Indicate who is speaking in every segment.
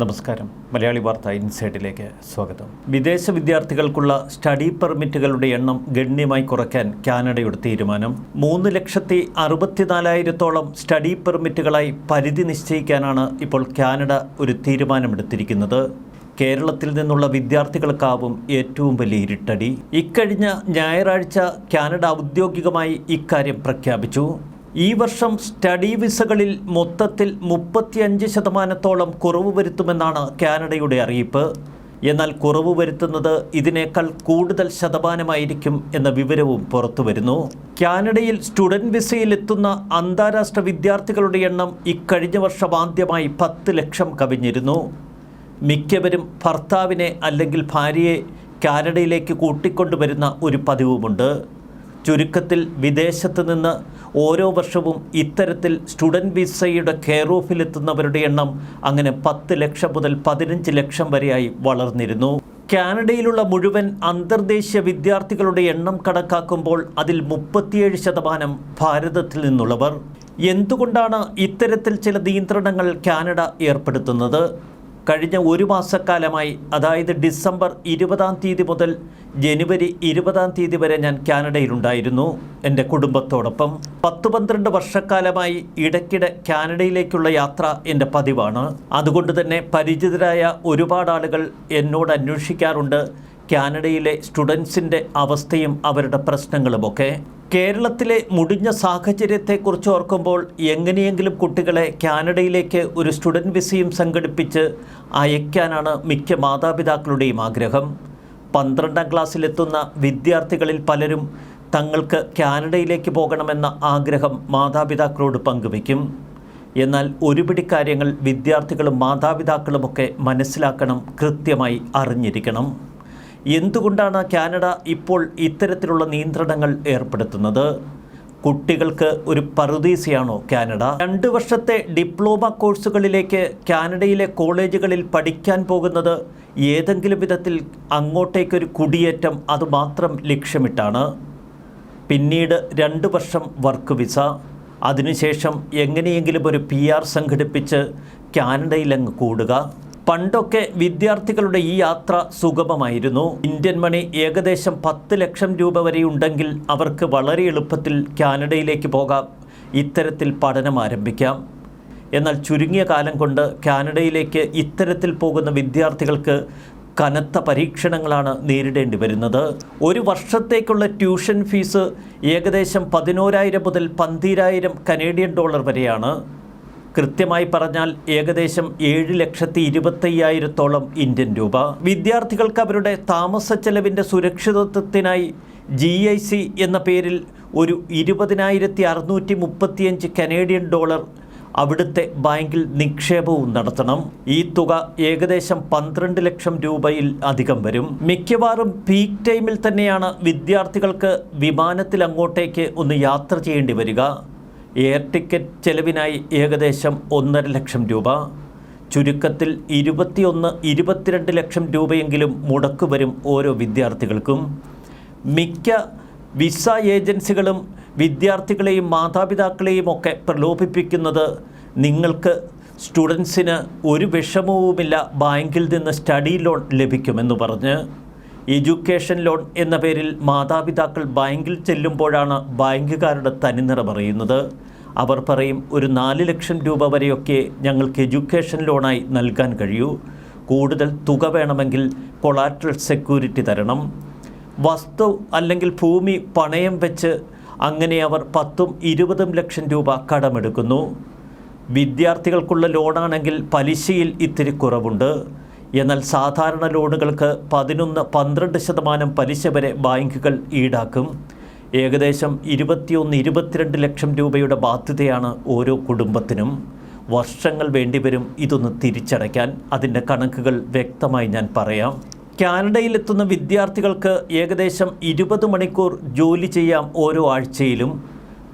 Speaker 1: നമസ്കാരം. മലയാളി വാർത്ത ഇൻസൈഡിലേക്ക് സ്വാഗതം. വിദേശ വിദ്യാർത്ഥികൾക്കുള്ള സ്റ്റഡി പെർമിറ്റുകളുടെ എണ്ണം ഗണ്യമായി കുറയ്ക്കാൻ കാനഡയുടെ തീരുമാനം. മൂന്ന് ലക്ഷത്തി അറുപത്തിനാലായിരത്തോളം സ്റ്റഡി പെർമിറ്റുകളായി പരിധി നിശ്ചയിക്കാനാണ് ഇപ്പോൾ കാനഡ ഒരു തീരുമാനമെടുത്തിരിക്കുന്നത്. കേരളത്തിൽ നിന്നുള്ള വിദ്യാർത്ഥികൾക്കാവും ഏറ്റവും വലിയ ഇരുട്ടടി. ഇക്കഴിഞ്ഞ ഞായറാഴ്ച കാനഡ ഔദ്യോഗികമായി ഇക്കാര്യം പ്രഖ്യാപിച്ചു. ഈ വർഷം സ്റ്റഡി വിസകളിൽ മൊത്തത്തിൽ മുപ്പത്തിയഞ്ച് ശതമാനത്തോളം കുറവ് വരുത്തുമെന്നാണ് കാനഡയുടെ അറിയിപ്പ്. എന്നാൽ കുറവ് വരുത്തുന്നത് ഇതിനേക്കാൾ കൂടുതൽ ശതമാനമായിരിക്കും എന്ന വിവരവും പുറത്തു വരുന്നു. കാനഡയിൽ സ്റ്റുഡന്റ് വിസയിലെത്തുന്ന അന്താരാഷ്ട്ര വിദ്യാർത്ഥികളുടെ എണ്ണം ഇക്കഴിഞ്ഞ വർഷം ആദ്യമായി പത്ത് ലക്ഷം കവിഞ്ഞിരുന്നു. മിക്കവരും ഭർത്താവിനെ അല്ലെങ്കിൽ ഭാര്യയെ കാനഡയിലേക്ക് കൂട്ടിക്കൊണ്ടുവരുന്ന ഒരു പതിവുമുണ്ട്. ചുരുക്കത്തിൽ വിദേശത്ത് നിന്ന് ഓരോ വർഷവും ഇത്തരത്തിൽ സ്റ്റുഡന്റ് വിസയുടെ കെയർ ഓഫിലെത്തുന്നവരുടെ എണ്ണം അങ്ങനെ പത്ത് ലക്ഷം മുതൽ പതിനഞ്ച് ലക്ഷം വരെയായി വളർന്നിരുന്നു. കാനഡയിലുള്ള മുഴുവൻ അന്തർദേശീയ വിദ്യാർത്ഥികളുടെ എണ്ണം കണക്കാക്കുമ്പോൾ അതിൽ മുപ്പത്തിയേഴ് ശതമാനം ഭാരതത്തിൽ നിന്നുള്ളവർ. എന്തുകൊണ്ടാണ് ഇത്തരത്തിൽ ചില നിയന്ത്രണങ്ങൾ കാനഡ ഏർപ്പെടുത്തുന്നത്? കഴിഞ്ഞ ഒരു മാസക്കാലമായി അതായത് ഡിസംബർ ഇരുപതാം തീയതി മുതൽ ജനുവരി ഇരുപതാം തീയതി വരെ ഞാൻ കാനഡയിലുണ്ടായിരുന്നു എന്റെ കുടുംബത്തോടൊപ്പം. പത്ത് പന്ത്രണ്ട് വർഷക്കാലമായി ഇടയ്ക്കിടെ കാനഡയിലേക്കുള്ള യാത്ര എന്റെ പതിവാണ്. അതുകൊണ്ട് തന്നെ പരിചിതരായ ഒരുപാട് ആളുകൾ എന്നോട് അന്വേഷിക്കാറുണ്ട്. കാനഡയിലെ സ്റ്റുഡൻസിന്റെ അവസ്ഥയും അവരുടെ പ്രശ്നങ്ങളുമൊക്കെ. കേരളത്തിലെ മുടിഞ്ഞ സാഹചര്യത്തെക്കുറിച്ച് ഓർക്കുമ്പോൾ എങ്ങനെയെങ്കിലും കുട്ടികളെ കാനഡയിലേക്ക് ഒരു സ്റ്റുഡന്റ് വിസയും സംഘടിപ്പിച്ച് അയക്കാനാണ് മിക്ക മാതാപിതാക്കളുടെയും ആഗ്രഹം. പന്ത്രണ്ടാം ക്ലാസ്സിലെത്തുന്ന വിദ്യാർത്ഥികളിൽ പലരും തങ്ങൾക്ക് കാനഡയിലേക്ക് പോകണമെന്ന ആഗ്രഹം മാതാപിതാക്കളോട് പങ്കുവയ്ക്കും. എന്നാൽ ഒരുപിടി കാര്യങ്ങൾ വിദ്യാർത്ഥികളും മാതാപിതാക്കളുമൊക്കെ മനസ്സിലാക്കണം കൃത്യമായി അറിഞ്ഞിരിക്കണം. എന്തുകൊണ്ടാണ് കാനഡ ഇപ്പോൾ ഇത്തരത്തിലുള്ള നിയന്ത്രണങ്ങൾ ഏർപ്പെടുത്തുന്നത്? കുട്ടികൾക്ക് ഒരു പറുദീസയാണോ കാനഡ? രണ്ട് വർഷത്തെ ഡിപ്ലോമ കോഴ്സുകളിലേക്ക് കാനഡയിലെ കോളേജുകളിൽ പഠിക്കാൻ പോകുന്നത് ഏതെങ്കിലും വിധത്തിൽ അങ്ങോട്ടേക്കൊരു കുടിയേറ്റം അതുമാത്രം ലക്ഷ്യമിട്ടാണ്. പിന്നീട് രണ്ട് വർഷം വർക്ക് വിസ. അതിനുശേഷം എങ്ങനെയെങ്കിലും ഒരു പി ആർ സംഘടിപ്പിച്ച് കാനഡയിലങ്ങ് കൂടുക. പണ്ടൊക്കെ വിദ്യാർത്ഥികളുടെ ഈ യാത്ര സുഗമമായിരുന്നു. ഇന്ത്യൻ മണി ഏകദേശം പത്ത് ലക്ഷം രൂപ വരെ ഉണ്ടെങ്കിൽ അവർക്ക് വളരെ എളുപ്പത്തിൽ കാനഡയിലേക്ക് പോകാം. ഇത്തരത്തിൽ പഠനം ആരംഭിക്കാം. എന്നാൽ ചുരുങ്ങിയ കാലം കൊണ്ട് കാനഡയിലേക്ക് ഇത്തരത്തിൽ പോകുന്ന വിദ്യാർത്ഥികൾക്ക് കനത്ത പരീക്ഷണങ്ങളാണ് നേരിടേണ്ടി വരുന്നത്. ഒരു വർഷത്തേക്കുള്ള ട്യൂഷൻ ഫീസ് ഏകദേശം പതിനോരായിരം മുതൽ പന്തിരായിരം കനേഡിയൻ ഡോളർ വരെയാണ്. കൃത്യമായി പറഞ്ഞാൽ ഏകദേശം ഏഴ് ലക്ഷത്തി ഇരുപത്തയ്യായിരത്തോളം ഇന്ത്യൻ രൂപ. വിദ്യാർത്ഥികൾക്ക് അവരുടെ താമസ ചെലവിന്റെ സുരക്ഷിതത്വത്തിനായി ജി ഐ സി എന്ന പേരിൽ ഒരു ഇരുപതിനായിരത്തി അറുന്നൂറ്റി മുപ്പത്തിയഞ്ച് കനേഡിയൻ ഡോളർ അവിടുത്തെ ബാങ്കിൽ നിക്ഷേപവും നടത്തണം. ഈ തുക ഏകദേശം പന്ത്രണ്ട് ലക്ഷം രൂപയിൽ അധികം വരും. മിക്കവാറും പീക്ക് ടൈമിൽ തന്നെയാണ് വിദ്യാർത്ഥികൾക്ക് വിമാനത്തിൽ അങ്ങോട്ടേക്ക് ഒന്ന് യാത്ര ചെയ്യേണ്ടി വരിക. എയർ ടിക്കറ്റ് ചെലവിനായി ഏകദേശം ഒന്നര ലക്ഷം രൂപ. ചുരുക്കത്തിൽ ഇരുപത്തിയൊന്ന് ഇരുപത്തിരണ്ട് ലക്ഷം രൂപയെങ്കിലും മുടക്ക് വരും ഓരോ വിദ്യാർത്ഥികൾക്കും. മിക്ക വിസ ഏജൻസികളും വിദ്യാർത്ഥികളെയും മാതാപിതാക്കളെയും ഒക്കെ പ്രലോഭിപ്പിക്കുന്നത് നിങ്ങൾക്ക് സ്റ്റുഡൻസിന് ഒരു വിഷമവുമില്ല ബാങ്കിൽ നിന്ന് സ്റ്റഡി ലോൺ ലഭിക്കുമെന്ന് പറഞ്ഞ്. എഡ്യൂക്കേഷൻ ലോൺ എന്ന പേരിൽ മാതാപിതാക്കൾ ബാങ്കിൽ ചെല്ലുമ്പോഴാണ് ബാങ്കുകാരുടെ തനിനിറമറിയുന്നത് അവർ പറയും ഒരു നാല് ലക്ഷം രൂപ വരെയൊക്കെ ഞങ്ങൾക്ക് എഡ്യൂക്കേഷൻ ലോണായി നൽകാൻ കഴിയൂ. കൂടുതൽ തുക വേണമെങ്കിൽ കൊളാട്രൽ സെക്യൂരിറ്റി തരണം. വസ്തു അല്ലെങ്കിൽ ഭൂമി പണയം വെച്ച് അങ്ങനെ അവർ പത്തും ഇരുപതും ലക്ഷം രൂപ കടമെടുക്കുന്നു. വിദ്യാർത്ഥികൾക്കുള്ള ലോണാണെങ്കിൽ പലിശയിൽ ഇത്തിരി കുറവുണ്ട്. എന്നാൽ സാധാരണ ലോണുകൾക്ക് പതിനൊന്ന് പന്ത്രണ്ട് ശതമാനം പലിശ വരെ ബാങ്കുകൾ ഈടാക്കും. ഏകദേശം ഇരുപത്തിയൊന്ന് ഇരുപത്തിരണ്ട് ലക്ഷം രൂപയുടെ ബാധ്യതയാണ് ഓരോ കുടുംബത്തിനും. വർഷങ്ങൾ വേണ്ടിവരും ഇതൊന്ന് തിരിച്ചടയ്ക്കാൻ അതിന്റെ കണക്കുകൾ വ്യക്തമായി ഞാൻ പറയാം. കാനഡയിലെത്തുന്ന വിദ്യാർത്ഥികൾക്ക് ഏകദേശം ഇരുപത് മണിക്കൂർ ജോലി ചെയ്യാം ഓരോ ആഴ്ചയിലും.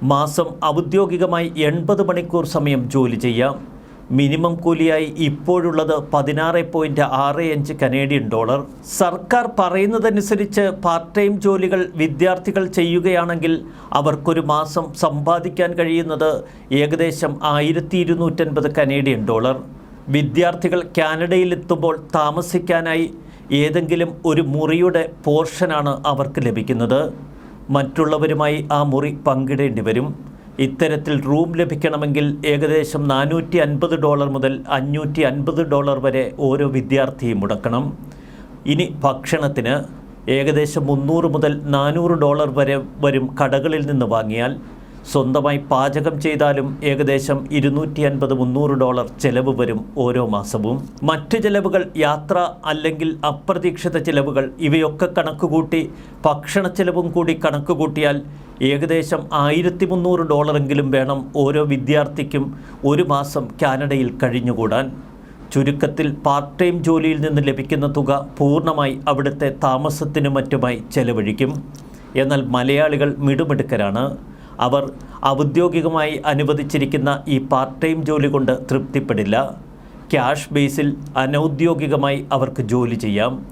Speaker 1: മാസം ഔദ്യോഗികമായി എൺപത് മണിക്കൂർ സമയം ജോലി ചെയ്യാം. മിനിമം കൂലിയായി ഇപ്പോഴുള്ളത് പതിനാറ് പോയിന്റ് ആറ് അഞ്ച് കനേഡിയൻ ഡോളർ. സർക്കാർ പറയുന്നതനുസരിച്ച് പാർട്ട് ടൈം ജോലികൾ വിദ്യാർത്ഥികൾ ചെയ്യുകയാണെങ്കിൽ അവർക്കൊരു മാസം സമ്പാദിക്കാൻ കഴിയുന്നത് ഏകദേശം ആയിരത്തി ഇരുന്നൂറ്റൻപത് കനേഡിയൻ ഡോളർ. വിദ്യാർത്ഥികൾ കാനഡയിലെത്തുമ്പോൾ താമസിക്കാനായി ഏതെങ്കിലും ഒരു മുറിയുടെ പോർഷനാണ് അവർക്ക് ലഭിക്കുന്നത്. മറ്റുള്ളവരുമായി ആ മുറി പങ്കിടേണ്ടി വരും ഇത്തരത്തിൽ റൂം ലഭിക്കണമെങ്കിൽ ഏകദേശം നാനൂറ്റി അൻപത് ഡോളർ മുതൽ അഞ്ഞൂറ്റി അൻപത് ഡോളർ വരെ ഓരോ വിദ്യാർത്ഥിയും മുടക്കണം. ഇനി ഭക്ഷണത്തിന് ഏകദേശം മുന്നൂറ് മുതൽ നാനൂറ് ഡോളർ വരെ വരും കടകളിൽ നിന്ന് വാങ്ങിയാൽ സ്വന്തമായി പാചകം ചെയ്താലും ഏകദേശം ഇരുന്നൂറ്റി അൻപത് മുന്നൂറ് ഡോളർ ചെലവ് വരും ഓരോ മാസവും. മറ്റ് ചെലവുകൾ യാത്ര അല്ലെങ്കിൽ അപ്രതീക്ഷിത ചെലവുകൾ ഇവയൊക്കെ കണക്കുകൂട്ടി ഭക്ഷണ ചെലവും കൂടി കണക്കുകൂട്ടിയാൽ ഏകദേശം ആയിരത്തി മുന്നൂറ് ഡോളറെങ്കിലും വേണം ഓരോ വിദ്യാർത്ഥിക്കും ഒരു മാസം കാനഡയിൽ കഴിഞ്ഞുകൂടാൻ. ചുരുക്കത്തിൽ പാർട്ട് ടൈം ജോലിയിൽ നിന്ന് ലഭിക്കുന്ന തുക പൂർണമായി അവിടുത്തെ താമസത്തിനും മറ്റുമായി ചെലവഴിക്കും. എന്നാൽ മലയാളികൾ മിടുമിടുക്കരാണ്. അവർ ഔദ്യോഗികമായി അനുവദിച്ചിരിക്കുന്ന ഈ പാർട്ട് ടൈം ജോലി കൊണ്ട് തൃപ്തിപ്പെടില്ല. ക്യാഷ് ബേസിൽ അനൗദ്യോഗികമായി അവർക്ക് ജോലി ചെയ്യാം.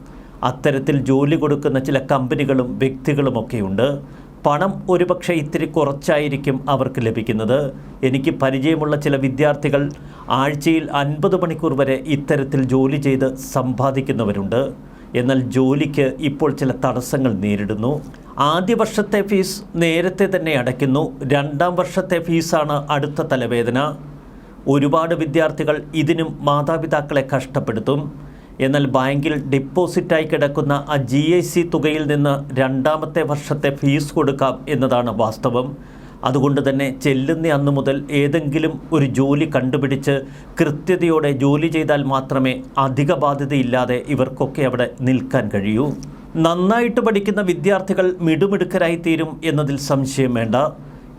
Speaker 1: അത്തരത്തിൽ ജോലി കൊടുക്കുന്ന ചില കമ്പനികളും വ്യക്തികളുമൊക്കെയുണ്ട് പണം ഒരുപക്ഷെ ഇത്തിരി കുറച്ചായിരിക്കും അവർക്ക് ലഭിക്കുന്നത്. എനിക്ക് പരിചയമുള്ള ചില വിദ്യാർത്ഥികൾ ആഴ്ചയിൽ അൻപത് മണിക്കൂർ വരെ ഇത്തരത്തിൽ ജോലി ചെയ്ത് സമ്പാദിക്കുന്നവരുണ്ട്. എന്നാൽ ജോലിക്ക് ഇപ്പോൾ ചില തടസ്സങ്ങൾ നേരിടുന്നു. ആദ്യ വർഷത്തെ ഫീസ് നേരത്തെ തന്നെ അടയ്ക്കുന്നു. രണ്ടാം വർഷത്തെ ഫീസാണ് അടുത്ത തലവേദന. ഒരുപാട് വിദ്യാർത്ഥികൾ ഇതിനും മാതാപിതാക്കളെ കഷ്ടപ്പെടുത്തും. എന്നാൽ ബാങ്കിൽ ഡിപ്പോസിറ്റായി കിടക്കുന്ന ആ ജി ഐ സി തുകയിൽ നിന്ന് രണ്ടാമത്തെ വർഷത്തെ ഫീസ് കൊടുക്കാം എന്നതാണ് വാസ്തവം. അതുകൊണ്ട് തന്നെ ചെല്ലുന്ന അന്നു മുതൽ ഏതെങ്കിലും ഒരു ജോലി കണ്ടുപിടിച്ച് കൃത്യതയോടെ ജോലി ചെയ്താൽ മാത്രമേ അധിക ബാധ്യതയില്ലാതെ ഇവർക്കൊക്കെ അവിടെ നിൽക്കാൻ കഴിയൂ. നന്നായിട്ട് പഠിക്കുന്ന വിദ്യാർത്ഥികൾ മിടുമിടുക്കരായി തീരും എന്നതിൽ സംശയം വേണ്ട.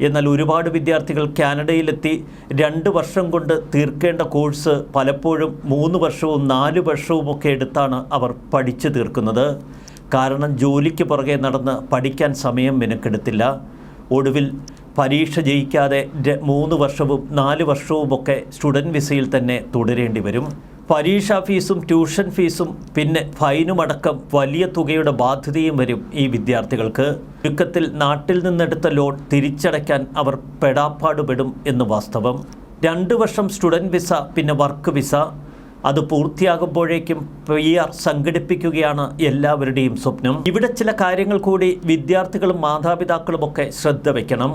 Speaker 1: എന്നാൽ ഒരുപാട് വിദ്യാർത്ഥികൾ കാനഡയിലെത്തി രണ്ട് വർഷം കൊണ്ട് തീർക്കേണ്ട കോഴ്സ് പലപ്പോഴും മൂന്ന് വർഷവും നാല് വർഷവും ഒക്കെ എടുത്താണ് അവർ പഠിച്ചു തീർക്കുന്നത്. കാരണം ജോലിക്ക് പുറകെ നടന്ന് പഠിക്കാൻ സമയം മെനക്കെടുത്തില്ല. ഒടുവിൽ പരീക്ഷ ജയിക്കാതെ മൂന്ന് വർഷവും നാല് വർഷവുമൊക്കെ സ്റ്റുഡന്റ് വിസയിൽ തന്നെ തുടരേണ്ടി വരും. പരീക്ഷാ ഫീസും ട്യൂഷൻ ഫീസും പിന്നെ ഫൈനും അടക്കം വലിയ തുകയുടെ ബാധ്യതയും വരും ഈ വിദ്യാർത്ഥികൾക്ക്. ചുരുക്കത്തിൽ നാട്ടിൽ നിന്നെടുത്ത ലോൺ തിരിച്ചടയ്ക്കാൻ അവർ പെടാപ്പാടുപെടും എന്ന് വാസ്തവം. രണ്ട് വർഷം സ്റ്റുഡന്റ് വിസ പിന്നെ വർക്ക് വിസ. അത് പൂർത്തിയാകുമ്പോഴേക്കും പി ആർ സംഘടിപ്പിക്കുകയാണ് എല്ലാവരുടെയും സ്വപ്നം. ഇവിടെ ചില കാര്യങ്ങൾ കൂടി വിദ്യാർത്ഥികളും മാതാപിതാക്കളുമൊക്കെ ശ്രദ്ധ വയ്ക്കണം.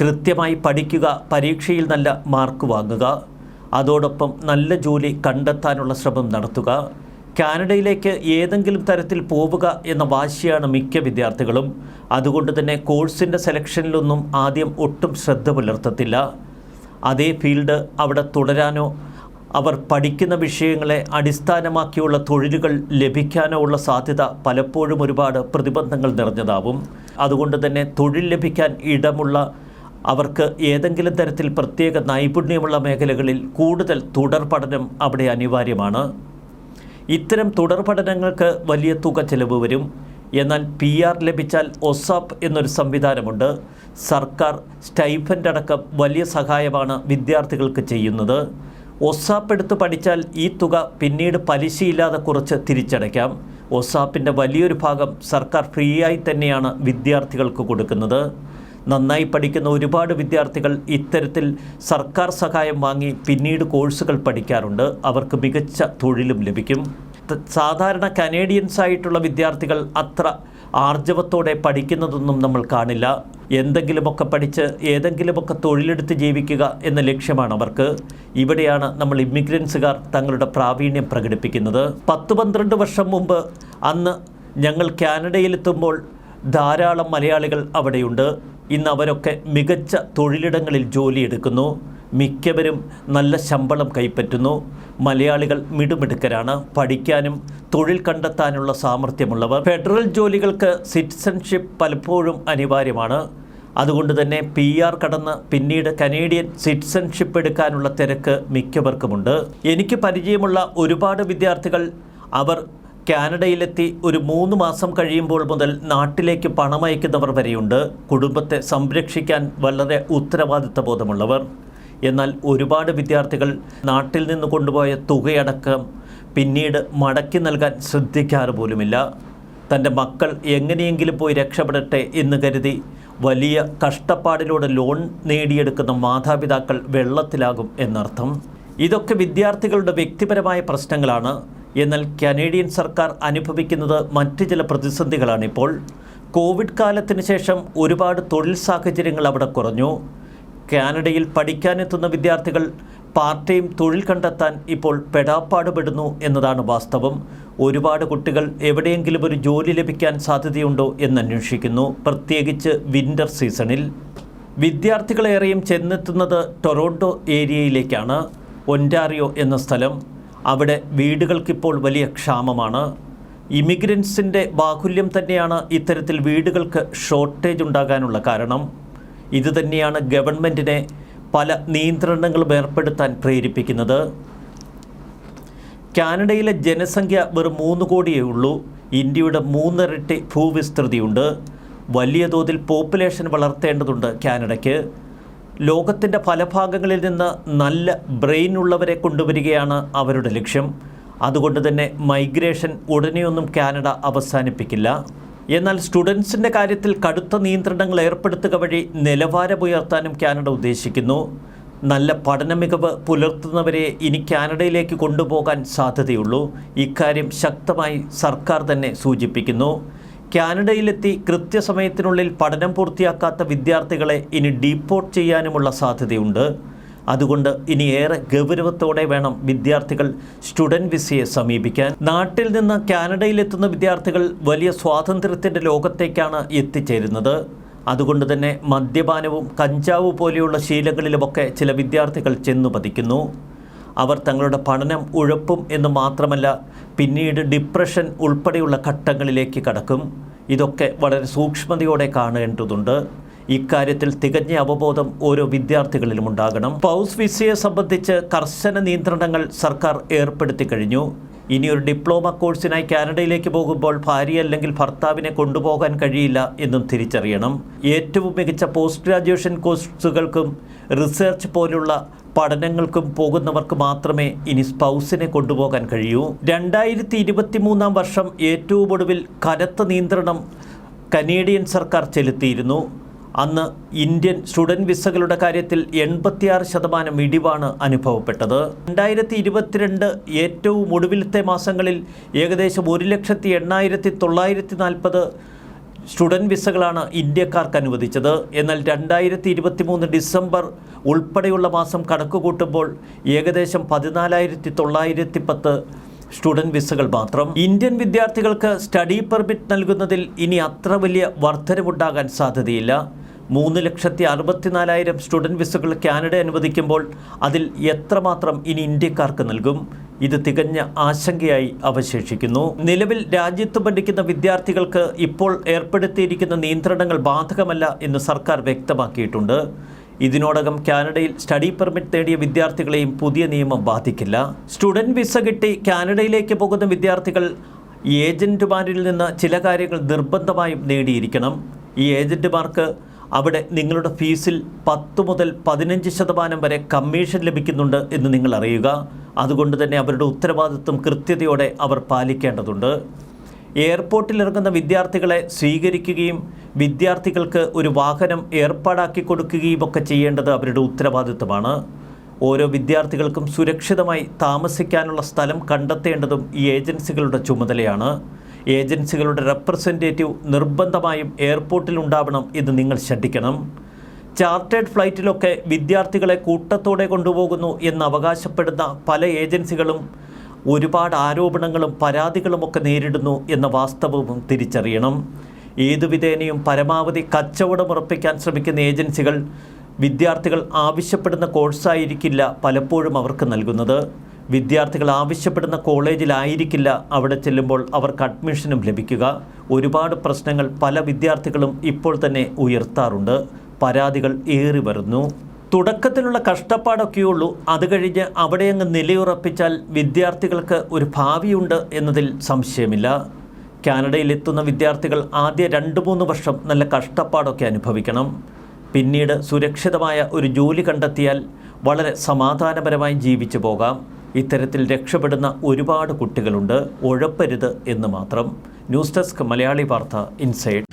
Speaker 1: കൃത്യമായി പഠിക്കുക പരീക്ഷയിൽ നല്ല മാർക്ക് വാങ്ങുക. അതോടൊപ്പം നല്ല ജോലി കണ്ടെത്താനുള്ള ശ്രമം നടത്തുക കാനഡയിലേക്ക് ഏതെങ്കിലും തരത്തിൽ പോവുക എന്ന വാശിയാണ് മിക്ക വിദ്യാർത്ഥികളും. അതുകൊണ്ട് തന്നെ കോഴ്സിന്റെ സെലക്ഷനിലൊന്നും ആദ്യം ഒട്ടും ശ്രദ്ധ പുലർത്തത്തില്ല. അതേ ഫീൽഡ് അവിടെ തുടരാനോ അവർ പഠിക്കുന്ന വിഷയങ്ങളെ അടിസ്ഥാനമാക്കിയുള്ള തൊഴിലുകൾ ലഭിക്കാനോ ഉള്ള സാധ്യത പലപ്പോഴും ഒരുപാട് പ്രതിബന്ധങ്ങൾ നിറഞ്ഞതാവും. അതുകൊണ്ട് തന്നെ തൊഴിൽ ലഭിക്കാൻ ഇടമുള്ള അവർക്ക് ഏതെങ്കിലും തരത്തിൽ പ്രത്യേക നൈപുണ്യമുള്ള മേഖലകളിൽ കൂടുതൽ തുടർ പഠനം അവിടെ അനിവാര്യമാണ്. ഇത്തരം തുടർ പഠനങ്ങൾക്ക് വലിയ തുക ചെലവ് വരും. എന്നാൽ പി ആർ ലഭിച്ചാൽ ഒസാപ്പ് എന്നൊരു സംവിധാനമുണ്ട്. സർക്കാർ സ്റ്റൈഫന്റ് അടക്കം വലിയ സഹായമാണ് വിദ്യാർത്ഥികൾക്ക് ചെയ്യുന്നത്. ഒസാപ്പ് എടുത്ത് പഠിച്ചാൽ ഈ തുക പിന്നീട് പലിശയില്ലാതെ കുറച്ച് തിരിച്ചടയ്ക്കാം. ഒസാപ്പിന്റെ വലിയൊരു ഭാഗം സർക്കാർ ഫ്രീ ആയി തന്നെയാണ് വിദ്യാർത്ഥികൾക്ക് കൊടുക്കുന്നത്. നന്നായി പഠിക്കുന്ന ഒരുപാട് വിദ്യാർത്ഥികൾ ഇത്തരത്തിൽ സർക്കാർ സഹായം വാങ്ങി പിന്നീട് കോഴ്സുകൾ പഠിക്കാറുണ്ട്. അവർക്ക് മികച്ച തൊഴിലും ലഭിക്കും. സാധാരണ കനേഡിയൻസ് ആയിട്ടുള്ള വിദ്യാർത്ഥികൾ അത്ര ആർജവത്തോടെ പഠിക്കുന്നതൊന്നും നമ്മൾ കാണില്ല. എന്തെങ്കിലുമൊക്കെ പഠിച്ച് ഏതെങ്കിലുമൊക്കെ തൊഴിലെടുത്ത് ജീവിക്കുക എന്ന ലക്ഷ്യമാണ് അവർക്ക്. ഇവിടെയാണ് നമ്മൾ ഇമിഗ്രൻസുകാർ തങ്ങളുടെ പ്രാവീണ്യം പ്രകടിപ്പിക്കുന്നത്. പത്ത് പന്ത്രണ്ട് വർഷം മുമ്പ് അന്ന് ഞങ്ങൾ കാനഡയിലെത്തുമ്പോൾ ധാരാളം മലയാളികൾ അവിടെയുണ്ട്. ഇന്ന് അവരൊക്കെ മികച്ച തൊഴിലിടങ്ങളിൽ ജോലിയെടുക്കുന്നു. മിക്കവരും നല്ല ശമ്പളം കൈപ്പറ്റുന്നു. മലയാളികൾ മിടുമിടുക്കരാണ്. പഠിക്കാനും തൊഴിൽ കണ്ടെത്താനുള്ള സാമർഥ്യമുള്ളവർ. ഫെഡറൽ ജോലികൾക്ക് സിറ്റിസൺഷിപ്പ് പലപ്പോഴും അനിവാര്യമാണ്. അതുകൊണ്ട് തന്നെ പി ആർ കടന്ന് പിന്നീട് കനേഡിയൻ സിറ്റിസൺഷിപ്പ് എടുക്കാനുള്ള തിരക്ക് മിക്കവർക്കുമുണ്ട്. എനിക്ക് പരിചയമുള്ള ഒരുപാട് വിദ്യാർത്ഥികൾ അവർ കാനഡയിലെത്തി ഒരു മൂന്ന് മാസം കഴിയുമ്പോൾ മുതൽ നാട്ടിലേക്ക് പണമയക്കുന്നവർ വരെയുണ്ട്. കുടുംബത്തെ സംരക്ഷിക്കാൻ വളരെ ഉത്തരവാദിത്ത ബോധമുള്ളവർ എന്നാൽ ഒരുപാട് വിദ്യാർത്ഥികൾ നാട്ടിൽ നിന്ന് കൊണ്ടുപോയ തുകയടക്കം പിന്നീട് മടക്കി നൽകാൻ ശ്രദ്ധിക്കാറ് പോലുമില്ല. തന്റെ മക്കൾ എങ്ങനെയെങ്കിലും പോയി രക്ഷപ്പെടട്ടെ എന്ന് കരുതി വലിയ കഷ്ടപ്പാടിലൂടെ ലോൺ നേടിയെടുക്കുന്ന മാതാപിതാക്കൾ വെള്ളത്തിലാകും എന്നർത്ഥം. ഇതൊക്കെ വിദ്യാർത്ഥികളുടെ വ്യക്തിപരമായ പ്രശ്നങ്ങളാണ്. എന്നാൽ കനേഡിയൻ സർക്കാർ അനുഭവിക്കുന്നത് മറ്റ് ചില പ്രതിസന്ധികളാണിപ്പോൾ. കോവിഡ് കാലത്തിന് ശേഷം ഒരുപാട് തൊഴിൽ സാഹചര്യങ്ങൾ അവിടെ കുറഞ്ഞു. കാനഡയിൽ പഠിക്കാനെത്തുന്ന വിദ്യാർത്ഥികൾ പാർട്ട് ടൈം തൊഴിൽ കണ്ടെത്താൻ ഇപ്പോൾ പെടാപ്പാടുപെടുന്നു എന്നതാണ് വാസ്തവം. ഒരുപാട് കുട്ടികൾ എവിടെയെങ്കിലും ഒരു ജോലി ലഭിക്കാൻ സാധ്യതയുണ്ടോ എന്ന് അന്വേഷിക്കുന്നു പ്രത്യേകിച്ച് വിന്റർ സീസണിൽ. വിദ്യാർത്ഥികളേറെയും ചെന്നെത്തുന്നത് ടൊറോണ്ടോ ഏരിയയിലേക്കാണ് ഒന്റാറിയോ എന്ന സ്ഥലം. അവിടെ വീടുകൾക്കിപ്പോൾ വലിയ ക്ഷാമമാണ്. ഇമിഗ്രൻസിന്റെ ബാഹുല്യം തന്നെയാണ് ഇത്തരത്തിൽ വീടുകൾക്ക് ഷോർട്ടേജ് ഉണ്ടാകാനുള്ള കാരണം. ഇതുതന്നെയാണ് ഗവൺമെന്റിനെ പല നിയന്ത്രണങ്ങളും ഏർപ്പെടുത്താൻ പ്രേരിപ്പിക്കുന്നത്. കാനഡയിലെ ജനസംഖ്യ വെറും മൂന്ന് കോടിയേ ഉള്ളൂ. ഇന്ത്യയുടെ മൂന്നിരട്ടി ഭൂവിസ്തൃതിയുണ്ട്. വലിയ തോതിൽ പോപ്പുലേഷൻ വളർത്തേണ്ടതുണ്ട് കാനഡയ്ക്ക്. ലോകത്തിന്റെ പല ഭാഗങ്ങളിൽ നിന്ന് നല്ല ബ്രെയിൻ ഉള്ളവരെ കൊണ്ടുവരികയാണ് അവരുടെ ലക്ഷ്യം. അതുകൊണ്ട് തന്നെ മൈഗ്രേഷൻ ഉടനെയൊന്നും കാനഡ അവസാനിപ്പിക്കില്ല. എന്നാൽ സ്റ്റുഡൻസിന്റെ കാര്യത്തിൽ കടുത്ത നിയന്ത്രണങ്ങൾ ഏർപ്പെടുത്തുക വഴി നിലവാരമുയർത്താനും കാനഡ ഉദ്ദേശിക്കുന്നു. നല്ല പഠന മികവ് പുലർത്തുന്നവരെ ഇനി കാനഡയിലേക്ക് കൊണ്ടുപോകാൻ സാധ്യതയുള്ളൂ. ഇക്കാര്യം ശക്തമായി സർക്കാർ തന്നെ സൂചിപ്പിക്കുന്നു. കാനഡയിലെത്തി കൃത്യസമയത്തിനുള്ളിൽ പഠനം പൂർത്തിയാക്കാത്ത വിദ്യാർത്ഥികളെ ഇനി ഡീപ്പോർട്ട് ചെയ്യാനുമുള്ള സാധ്യതയുണ്ട്. അതുകൊണ്ട് ഇനി ഏറെ ഗൗരവത്തോടെ വേണം വിദ്യാർത്ഥികൾ സ്റ്റുഡന്റ് വിസയെ സമീപിക്കാൻ. നാട്ടിൽ നിന്ന് കാനഡയിലെത്തുന്ന വിദ്യാർത്ഥികൾ വലിയ സ്വാതന്ത്ര്യത്തിന്റെ ലോകത്തേക്കാണ് എത്തിച്ചേരുന്നത്. അതുകൊണ്ട് തന്നെ മദ്യപാനവും കഞ്ചാവ് പോലെയുള്ള ശീലങ്ങളിലുമൊക്കെ ചില വിദ്യാർത്ഥികൾ ചെന്നു പതിക്കുന്നു അവർ തങ്ങളുടെ പഠനം ഉഴപ്പും എന്ന് മാത്രമല്ല പിന്നീട് ഡിപ്രഷൻ ഉൾപ്പെടെയുള്ള ഘട്ടങ്ങളിലേക്ക് കടക്കും. ഇതൊക്കെ വളരെ സൂക്ഷ്മതയോടെ കാണേണ്ടതുണ്ട്. ഇക്കാര്യത്തിൽ തികഞ്ഞ അവബോധം ഓരോ വിദ്യാർത്ഥികളിലും ഉണ്ടാകണം. പൗസ് വിസയെ സംബന്ധിച്ച് കർശന നിയന്ത്രണങ്ങൾ സർക്കാർ ഏർപ്പെടുത്തി കഴിഞ്ഞു. ഇനി ഒരു ഡിപ്ലോമ കോഴ്സിനായി കാനഡയിലേക്ക് പോകുമ്പോൾ ഭാര്യ അല്ലെങ്കിൽ ഭർത്താവിനെ കൊണ്ടുപോകാൻ കഴിയില്ല എന്നും തിരിച്ചറിയണം. ഏറ്റവും മികച്ച പോസ്റ്റ് ഗ്രാജുവേഷൻ കോഴ്സുകൾക്കും റിസർച്ച് പോലുള്ള പഠനങ്ങൾക്കും പോകുന്നവർക്ക് മാത്രമേ ഇനി സ്പൗസിനെ കൊണ്ടുപോകാൻ കഴിയൂ. രണ്ടായിരത്തി ഇരുപത്തി മൂന്നാം വർഷം ഏറ്റവും ഒടുവിൽ കനത്ത നിയന്ത്രണം കനേഡിയൻ സർക്കാർ ചെലുത്തിയിരുന്നു. അന്ന് ഇന്ത്യൻ സ്റ്റുഡന്റ് വിസകളുടെ കാര്യത്തിൽ എൺപത്തിയാറ് ശതമാനം ഇടിവാണ് അനുഭവപ്പെട്ടത്. രണ്ടായിരത്തി ഇരുപത്തിരണ്ട് ഏറ്റവും ഒടുവിലത്തെ മാസങ്ങളിൽ ഏകദേശം ഒരു ലക്ഷത്തി എണ്ണായിരത്തി തൊള്ളായിരത്തി നാൽപ്പത് സ്റ്റുഡന്റ് വിസകളാണ് ഇന്ത്യക്കാർക്ക് അനുവദിച്ചത്. എന്നാൽ രണ്ടായിരത്തി ഇരുപത്തി മൂന്ന് ഡിസംബർ ഉൾപ്പെടെയുള്ള മാസം കണക്ക് കൂട്ടുമ്പോൾ ഏകദേശം പതിനാലായിരത്തി തൊള്ളായിരത്തി പത്ത് സ്റ്റുഡന്റ് വിസകൾ മാത്രം. ഇന്ത്യൻ വിദ്യാർത്ഥികൾക്ക് സ്റ്റഡി പെർമിറ്റ് നൽകുന്നതിൽ ഇനി അത്ര വലിയ വർധനവുണ്ടാകാൻ സാധ്യതയില്ല. മൂന്ന് ലക്ഷത്തി അറുപത്തിനാലായിരം സ്റ്റുഡന്റ് വിസകൾ കാനഡ അനുവദിക്കുമ്പോൾ അതിൽ എത്രമാത്രം ഇനി ഇന്ത്യക്കാർക്ക് നൽകും? ഇത് തികഞ്ഞ ആശങ്കയായി അവശേഷിക്കുന്നു. നിലവിൽ രാജ്യത്ത് പഠിക്കുന്ന വിദ്യാർത്ഥികൾക്ക് ഇപ്പോൾ ഏർപ്പെടുത്തിയിരിക്കുന്ന നിയന്ത്രണങ്ങൾ ബാധകമല്ല എന്ന് സർക്കാർ വ്യക്തമാക്കിയിട്ടുണ്ട്. ഇതിനോടകം കാനഡയിൽ സ്റ്റഡി പെർമിറ്റ് നേടിയ വിദ്യാർത്ഥികളെയും പുതിയ നിയമം ബാധിക്കില്ല. സ്റ്റുഡന്റ് വിസ കിട്ടി കാനഡയിലേക്ക് പോകുന്ന വിദ്യാർത്ഥികൾ ഏജന്റുമാരിൽ നിന്ന് ചില കാര്യങ്ങൾ നിർബന്ധമായും നേടിയിരിക്കണം. ഈ ഏജന്റുമാർക്ക് അവിടെ നിങ്ങളുടെ ഫീസിൽ പത്ത് മുതൽ പതിനഞ്ച് ശതമാനം വരെ കമ്മീഷൻ ലഭിക്കുന്നുണ്ട് എന്ന് നിങ്ങൾ അറിയുക. അതുകൊണ്ട് തന്നെ അവരുടെ ഉത്തരവാദിത്വം കൃത്യതയോടെ അവർ പാലിക്കേണ്ടതുണ്ട്. എയർപോർട്ടിൽ ഇറങ്ങുന്ന വിദ്യാർത്ഥികളെ സ്വീകരിക്കുകയും വിദ്യാർത്ഥികൾക്ക് ഒരു വാഹനം ഏർപ്പാടാക്കി കൊടുക്കുകയും ഒക്കെ ചെയ്യേണ്ടത് അവരുടെ ഉത്തരവാദിത്വമാണ്. ഓരോ വിദ്യാർത്ഥികൾക്കും സുരക്ഷിതമായി താമസിക്കാനുള്ള സ്ഥലം കണ്ടെത്തേണ്ടതും ഈ ഏജൻസികളുടെ ചുമതലയാണ്. ഏജൻസികളുടെ റെപ്രസെന്റേറ്റീവ് നിർബന്ധമായും എയർപോർട്ടിൽ ഉണ്ടാവണം എന്ന് നിങ്ങൾ ശ്രദ്ധിക്കണം ചാർട്ടേഡ് ഫ്ലൈറ്റിലൊക്കെ വിദ്യാർത്ഥികളെ കൂട്ടത്തോടെ കൊണ്ടുപോകുന്നു എന്ന് അവകാശപ്പെടുന്ന പല ഏജൻസികളും ഒരുപാട് ആരോപണങ്ങളും പരാതികളുമൊക്കെ നേരിടുന്നു എന്ന വാസ്തവവും തിരിച്ചറിയണം. ഏതു വിധേനയും പരമാവധി കച്ചവടം ഉറപ്പിക്കാൻ ശ്രമിക്കുന്ന ഏജൻസികൾ വിദ്യാർത്ഥികൾ ആവശ്യപ്പെടുന്ന കോഴ്സായിരിക്കില്ല പലപ്പോഴും അവർക്ക് നൽകുന്നത്. വിദ്യാർത്ഥികൾ ആവശ്യപ്പെടുന്ന കോളേജിലായിരിക്കില്ല അവിടെ ചെല്ലുമ്പോൾ അവർക്ക് അഡ്മിഷനും ലഭിക്കുക. ഒരുപാട് പ്രശ്നങ്ങൾ പല വിദ്യാർത്ഥികളും ഇപ്പോൾ തന്നെ ഉയർത്താറുണ്ട്. പരാതികൾ ഏറി വരുന്നു. തുടക്കത്തിലുള്ള കഷ്ടപ്പാടൊക്കെയുള്ളൂ. അത് കഴിഞ്ഞ് അവിടെ അങ്ങ് നിലയുറപ്പിച്ചാൽ വിദ്യാർത്ഥികൾക്ക് ഒരു ഭാവിയുണ്ട് എന്നതിൽ സംശയമില്ല. കാനഡയിലെത്തുന്ന വിദ്യാർത്ഥികൾ ആദ്യ രണ്ട് മൂന്ന് വർഷം നല്ല കഷ്ടപ്പാടൊക്കെ അനുഭവിക്കണം. പിന്നീട് സുരക്ഷിതമായ ഒരു ജോലി കണ്ടെത്തിയാൽ വളരെ സമാധാനപരമായി ജീവിച്ചു പോകാം. ഇത്തരത്തിൽ രക്ഷപ്പെടുന്ന ഒരുപാട് കുട്ടികളുണ്ട്. ഉഴപ്പരുത് എന്ന് മാത്രം. ന്യൂസ് ഡെസ്ക് മലയാളി വാർത്ത ഇൻസൈഡ്.